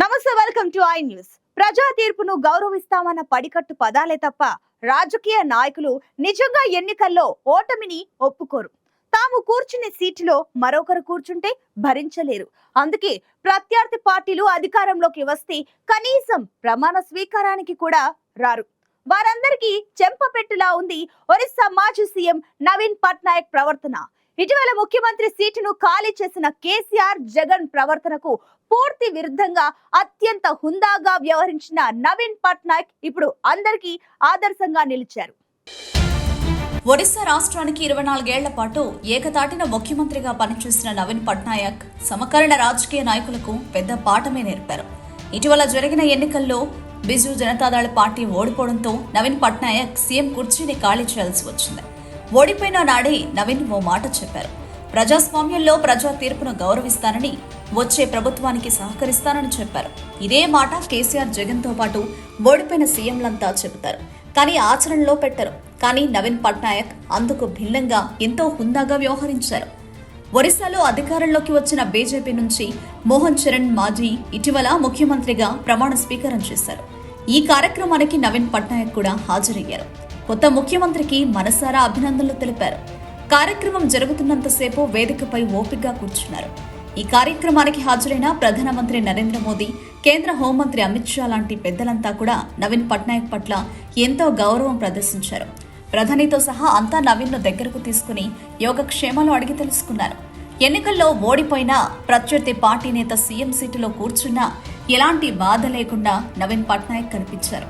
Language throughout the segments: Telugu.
నమస్తే వెల్కమ్ టు ఐ న్యూస్. ప్రజా తీర్పును గౌరవిస్తామన్న పడికట్టు పదాలే తప్ప రాజకీయ నాయకులు నిజంగా ఎన్నికల్లో ఓటమిని ఒప్పుకోరు. తాము కూర్చునే సీటులో మరొకరు కూర్చుంటే భరించలేరు. అందుకే ప్రత్యర్థి పార్టీలు అధికారంలోకి వస్తే కనీసం ప్రమాణ స్వీకారానికి కూడా రారు. వారందరికీ చెంపపెట్టులా ఉంది ఒరిస్సా మాజీ సీఎం నవీన్ పట్నాయక్ ప్రవర్తన. ఇటీవల ముఖ్యమంత్రి సీటును ఖాళీ చేసిన కేసీఆర్ జగన్ ప్రవర్తనకు పూర్తి విరుద్ధంగా అత్యంత హుందాగా వ్యవహరించిన నవీన్ పట్నాయక్ ఇప్పుడు అందరికీ ఆదర్శంగా నిలిచారు. ఒడిశా రాష్ట్రానికి ఇరవై నాలుగేళ్ళ పాటు ఏకతాటిన ముఖ్యమంత్రిగా పనిచేసిన నవీన్ పట్నాయక్ సమకాలీన రాజకీయ నాయకులకు పెద్ద పాఠమే నేర్పారు. ఇటీవల జరిగిన ఎన్నికల్లో బిజు జనతాదళ పార్టీ ఓడిపోవడంతో నవీన్ పట్నాయక్ సీఎం కుర్చీని ఖాళీ చేయాల్సి వచ్చింది. ఓడిపోయిన నాడే నవీన్ ఓ మాట చెప్పారు. ప్రజాస్వామ్యంలో ప్రజా తీర్పును గౌరవిస్తానని వచ్చే ప్రభుత్వానికి సహకరిస్తానని చెప్పారు. ఇదే మాట కేసీఆర్ జగన్తో పాటు ఓడిపోయిన సీఎంలంతా చెబుతారు. కానీ ఆచరణలో పెట్టరు. కానీ నవీన్ పట్నాయక్ అందుకు భిన్నంగా ఎంతో హుందాగా వ్యవహరించారు. ఒరిస్సాలో అధికారంలోకి వచ్చిన బీజేపీ నుంచి మోహన్ చరణ్ మాజీ ఇటీవల ముఖ్యమంత్రిగా ప్రమాణ స్వీకారం చేశారు. ఈ కార్యక్రమానికి నవీన్ పట్నాయక్ కూడా హాజరయ్యారు. కొత్త ముఖ్యమంత్రికి మనసారా అభినందనలు తెలిపారు. కార్యక్రమం జరుగుతున్నంతసేపు వేదికపై ఓపికగా కూర్చున్నారు. ఈ కార్యక్రమానికి హాజరైన ప్రధానమంత్రి నరేంద్ర మోదీ కేంద్ర హోంమంత్రి అమిత్ షా లాంటి పెద్దలంతా కూడా నవీన్ పట్నాయక్ పట్ల ఎంతో గౌరవం ప్రదర్శించారు. ప్రధానితో సహా అంతా నవీన్ను దగ్గరకు తీసుకుని యోగక్షేమాలు అడిగి తెలుసుకున్నారు. ఎన్నికల్లో ఓడిపోయిన ప్రత్యర్థి పార్టీ నేత సీఎం సీటులో కూర్చున్నా ఎలాంటి బాధ లేకుండా నవీన్ పట్నాయక్ కనిపించారు.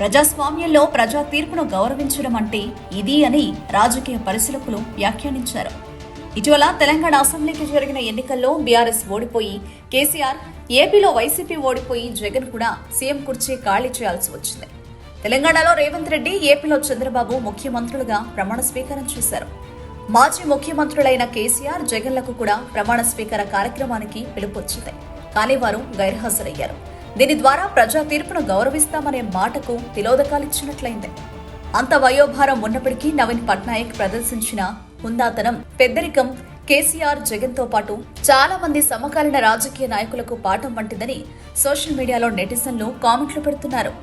ప్రజాస్వామ్యంలో ప్రజా తీర్పును గౌరవించడం అంటే ఇది అని రాజకీయ పరిశీలకులు వ్యాఖ్యానించారు. ఇటీవల తెలంగాణ అసెంబ్లీకి జరిగిన ఎన్నికల్లో బీఆర్ఎస్ ఓడిపోయి కేసీఆర్ ఏపీలో వైసీపీ ఓడిపోయి జగన్ కూడా సీఎం కుర్చీ ఖాళీ చేయాల్సి వచ్చింది. తెలంగాణలో రేవంత్ రెడ్డి ఏపీలో చంద్రబాబు ముఖ్యమంత్రులుగా ప్రమాణ స్వీకారం చేశారు. మాజీ ముఖ్యమంత్రులైన కేసీఆర్ జగన్లకు కూడా ప్రమాణ స్వీకార కార్యక్రమానికి పిలుపొచ్చింది కానీ వారు గైర్హాజరయ్యారు. దీని ద్వారా ప్రజా తీర్పును గౌరవిస్తామనే మాటకు తిలోదకాలిచ్చినట్లయింది. అంత వయోభారం ఉన్నప్పటికీ నవీన్ పట్నాయక్ ప్రదర్శించిన హుందాతనం పెద్దరికం కేసీఆర్ జగన్తో పాటు చాలా మంది సమకాలీన రాజకీయ నాయకులకు పాఠం వంటిదని సోషల్ మీడియాలో నెటిజన్లు కామెంట్లు పెడుతున్నారు.